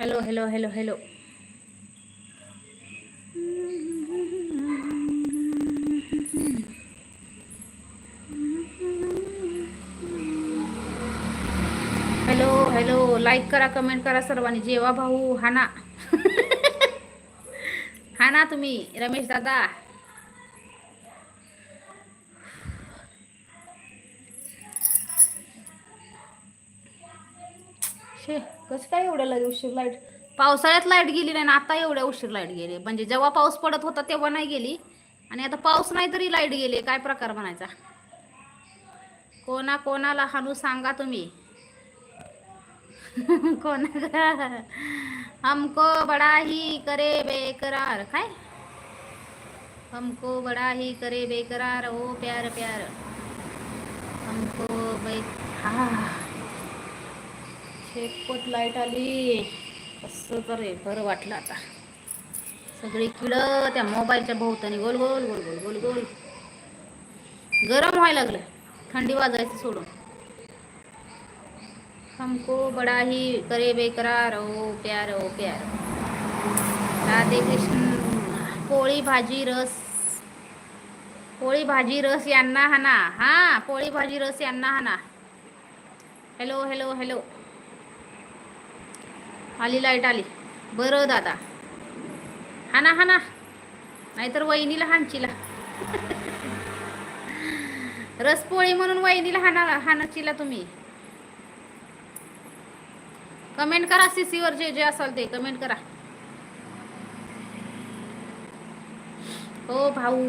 Hello hello hello hello hello hello like करा comment करा सर्वांनी. जेवा भाऊ हाना. हा ना तुम्ही रमेश दादा. शे कसं काय एवढ्या लाइट उशीर लाइट? पावसाळ्यात लाइट गेली नाही ना आता एवढ्या उशीर लाइट गेली. म्हणजे जेव्हा पाऊस पडत होता तेव्हा नाही गेली. आणि आता पाऊस नाही तरी लाइट गेली. काय प्रकार म्हणायचा? कोणा कोणाला हानू सांगा तुम्ही? कोणा हमको बडा ही करे बेकरार. काय? हमको बडा ही करे बेकरार. ओ प्यार प्यार. हमको बे हा. शेकपट लाइट आली. असं करे बरं वाटलं आता. सगळी किड त्या मोबाईलच्या भोवतानी गोल गोल गोल गोल गोल गोल. गरम व्हायला लागलं. थंडी वाजायचं सोडून. हमको बडा ही करे बेकरार ओ प्यार ओ प्यार. राधे कृष्ण. पोळी भाजी रस. पोळी भाजी रस यांना हाना. हा पोळी भाजी रस यांना हाना. हॅलो हॅलो हॅलो आली लाइट आली. बरं दादा. हाना हाना नाहीतर वहिनीला हानचीला रसपोळी म्हणून वहिनीला हाना हानाचीला तुम्ही. कमेंट करा सीसीवर जे जे असाल ते. कमेंट करा. हो भाऊ.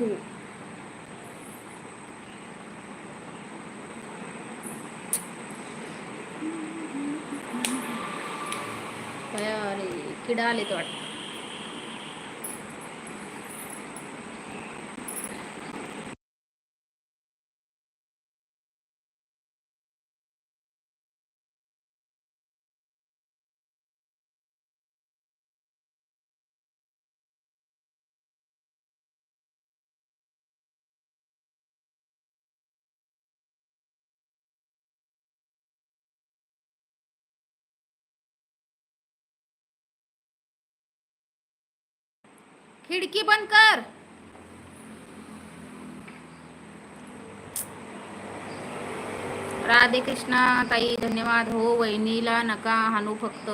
किडा आले तो वाटत. खिडकी बंद कर. राधे कृष्णा ताई धन्यवाद. हो वहिनीला नका हानू फक्त.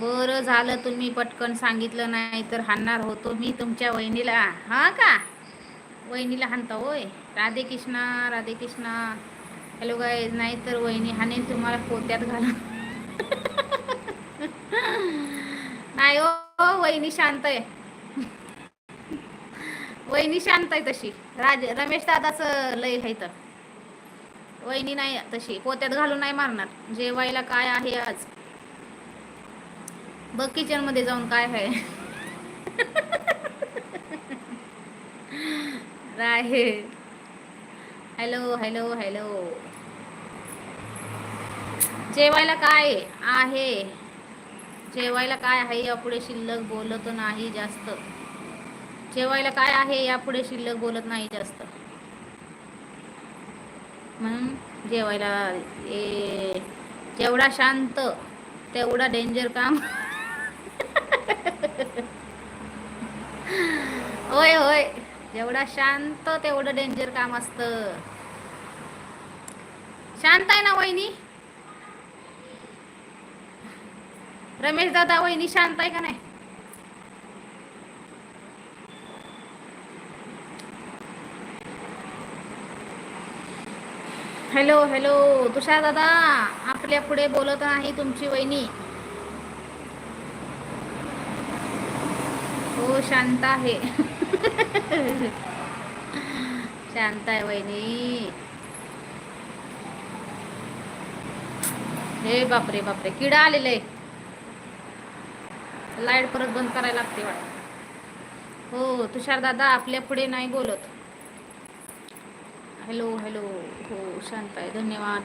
बरं झालं तुम्ही पटकन सांगितलं नाही तर हाणणार होतो मी तुमच्या वहिनीला. हा का? वहिनीला हाणता होय? राधे कृष्णा राधे कृष्णा. हॅलो गाय नाही तर वहिनी हाणेन तुम्हाला पोत्यात घालून. नाही हो वहिनी शांत आहे. वहिनी शांत आहे तशी. राज रमेश दादाच लय आहे तर वहिनी नाही तशी. पोत्यात घालून नाही मारणार. जेवायला काय आहे आज? बघ किचनमध्ये जाऊन काय आहे. राहे. Hello hello hello. जेवायला काय आहे. जेवायला काय आहे? यापुढे शिल्लक बोलत नाही जास्त. जेवायला काय आहे? यापुढे शिल्लक बोलत नाही जास्त. म्हणून जेवायला जेवढा शांत तेवढा डेंजर काम. होय होय. जेवढा शांत तेवढं डेंजर काम असतं. शांत आहे ना वहिनी? रमेश दादा वहिनी शांत आहे का नाही? हॅलो हॅलो तुषार दादा आपल्या पुढे बोलत नाही तुमची वहिनी. हो शांत आहे. शांत आहे वहिनी. हे बापरे बापरे किडा आलेलं. आहे लाइट परत बंद करायला लागते वाटत. हो तुषार दादा आपल्या पुढे नाही बोलत. Hello hello. हो शांत आहे. धन्यवाद.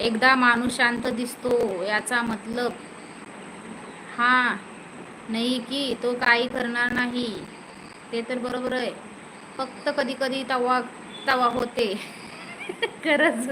एकदा माणूस शांत दिसतो याचा मतलब. हा नाही की तो काही करणार नाही. ते तर बरोबर आहे. फक्त कधी कधी तवा तवा होते. खरंच.